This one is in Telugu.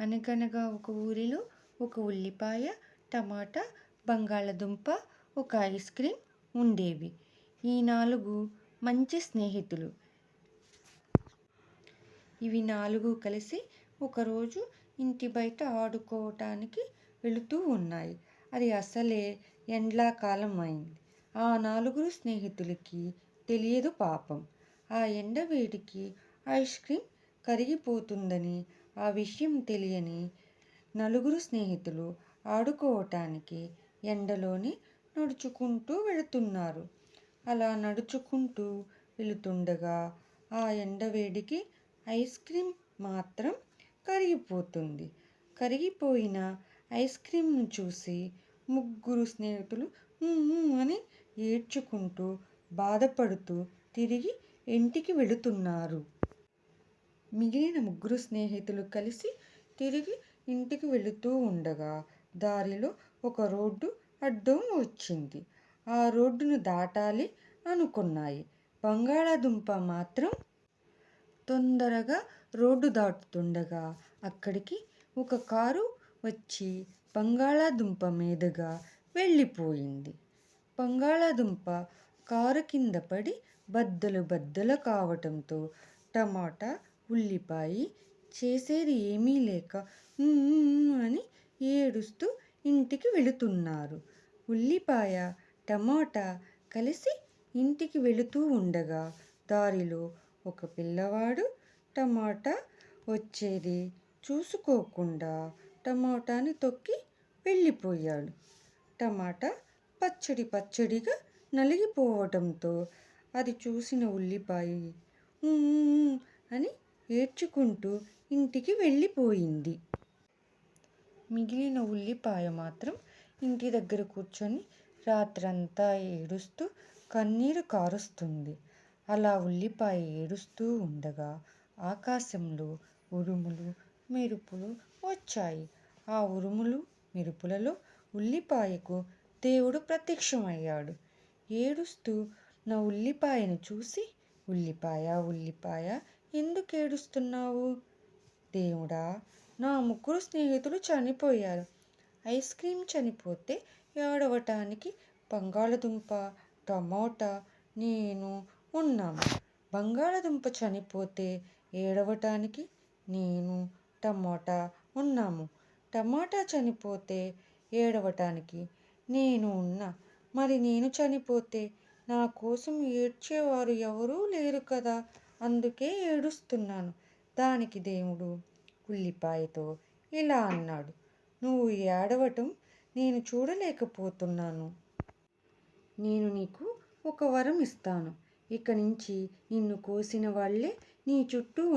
అనగనగా ఒక ఊరిలో ఒక ఉల్లిపాయ టమాటా బంగాళదుంప ఒక ఐస్ క్రీమ్ ఉండేవి. ఈ నాలుగు మంచి స్నేహితులు. ఇవి నాలుగు కలిసి ఒకరోజు ఇంటి బయట ఆడుకోవటానికి వెళుతూ ఉన్నాయి. అది అసలే ఎండ్లాకాలం అయింది. ఆ నాలుగురు స్నేహితులకి తెలియదు పాపం. ఆ ఎండ వేడికి ఐస్ క్రీమ్ కరిగిపోతుందని ఆ విషయం తెలియని నలుగురు స్నేహితులు ఆడుకోవటానికి ఎండలోనే నడుచుకుంటూ వెళుతున్నారు. అలా నడుచుకుంటూ వెళుతుండగా ఆ ఎండవేడికి ఐస్ క్రీమ్ మాత్రం కరిగిపోతుంది. కరిగిపోయిన ఐస్ క్రీమ్ను చూసి ముగ్గురు స్నేహితులు అని ఏడ్చుకుంటూ బాధపడుతూ తిరిగి ఇంటికి వెళుతున్నారు. మిగిలిన ముగ్గురు స్నేహితులు కలిసి తిరిగి ఇంటికి వెళుతూ ఉండగా దారిలో ఒక రోడ్డు అడ్డం వచ్చింది. ఆ రోడ్డును దాటాలి అనుకున్నాయి. బంగాళాదుంప మాత్రం తొందరగా రోడ్డు దాటుతుండగా అక్కడికి ఒక కారు వచ్చి బంగాళాదుంప మీదుగా వెళ్ళిపోయింది. బంగాళాదుంప కారు కింద పడి బద్దలు బద్దలు కావటంతో టమాటా ఉల్లిపాయ చేసేది ఏమీ లేక అని ఏడుస్తూ ఇంటికి వెళుతున్నారు. ఉల్లిపాయ టమాటా కలిసి ఇంటికి వెళుతూ ఉండగా దారిలో ఒక పిల్లవాడు టమాటా వచ్చేది చూసుకోకుండా టమాటాని తొక్కి వెళ్ళిపోయాడు. టమాటా పచ్చడి పచ్చడిగా నలిగిపోవటంతో అది చూసిన ఉల్లిపాయ అని ఏడ్చుకుంటూ ఇంటికి వెళ్ళిపోయింది. మిగిలిన ఉల్లిపాయ మాత్రం ఇంటి దగ్గర కూర్చొని రాత్రంతా ఏడుస్తూ కన్నీరు కారుస్తుంది. అలా ఉల్లిపాయ ఏడుస్తూ ఉండగా ఆకాశంలో ఉరుములు మెరుపులు వచ్చాయి. ఆ ఉరుములు మెరుపులలో ఉల్లిపాయకు దేవుడు ప్రత్యక్షమయ్యాడు. ఏడుస్తూ నా ఉల్లిపాయను చూసి ఉల్లిపాయ ఉల్లిపాయ ఎందుకు ఏడుస్తున్నావు? దేవుడా నా ముగ్గురు స్నేహితులు చనిపోయారు. ఐస్ క్రీమ్ చనిపోతే ఏడవటానికి బంగాళదుంప టమోటా నేను ఉన్నాము బంగాళదుంప చనిపోతే ఏడవటానికి నేను టమోటా ఉన్నాము. టమాటా చనిపోతే ఏడవటానికి నేను ఉన్నా. మరి నేను చనిపోతే నా కోసం ఏడ్చేవారు ఎవరూ లేరు కదా. అందుకే ఏడుస్తున్నాను. దానికి దేవుడు ఉల్లిపాయతో ఇలా అన్నాడు. నువ్వు ఏడవటం నేను చూడలేకపోతున్నాను. నేను నీకు ఒక వరం ఇస్తాను. ఇక నుంచి నిన్ను కోసిన వాళ్ళే నీ చుట్టూ